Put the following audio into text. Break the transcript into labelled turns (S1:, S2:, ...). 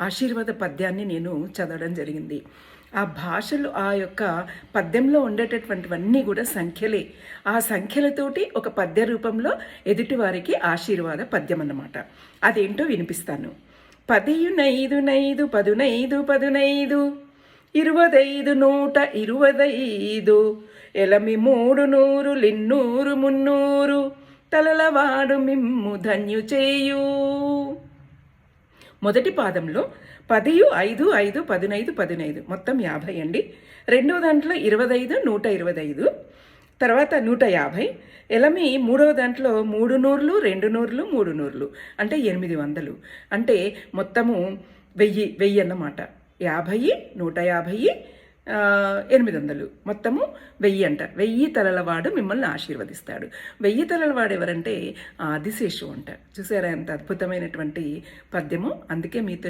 S1: ఆశీర్వాద పద్యాన్ని నేను చదవడం జరిగింది. ఆ భాషలు ఆ యొక్క పద్యంలో ఉండేటటువంటివన్నీ కూడా సంఖ్యలే. ఆ సంఖ్యలతోటి ఒక పద్య రూపంలో ఎదుటివారికి ఆశీర్వాద పద్యం అన్నమాట. అదేంటో వినిపిస్తాను. పదియునైదు నైదు పదునైదు పదునైదు ఇరువదైదు నూట ఇరువదైదు ఎలమి మూడు నూరు లిన్నూరు మున్నూరు తలలవాడు మిమ్ము ధన్యు చేయు మొదటి పాదంలో పదియు ఐదు ఐదు పదినైదు పదినైదు. మొత్తం యాభై అండి. రెండవ దాంట్లో ఇరవదైదు నూట ఇరవదైదు. తర్వాత నూట యాభై. ఎలమి మూడవ దాంట్లో మూడు నూర్లు రెండు నూర్లు మూడు నూర్లు. అంటే ఎనిమిది వందలు. అంటే మొత్తము వెయ్యి వెయ్యి అన్నమాట. యాభై నూట యాభై ఎనిమిది వందలు మొత్తము వెయ్యి అంట. వెయ్యి తలలవాడు మిమ్మల్ని ఆశీర్వదిస్తాడు. వెయ్యి తలలవాడు ఎవరంటే ఆదిశేషు అంట. చూసారా ఎంత అద్భుతమైనటువంటి పద్యము? అందుకే మీతో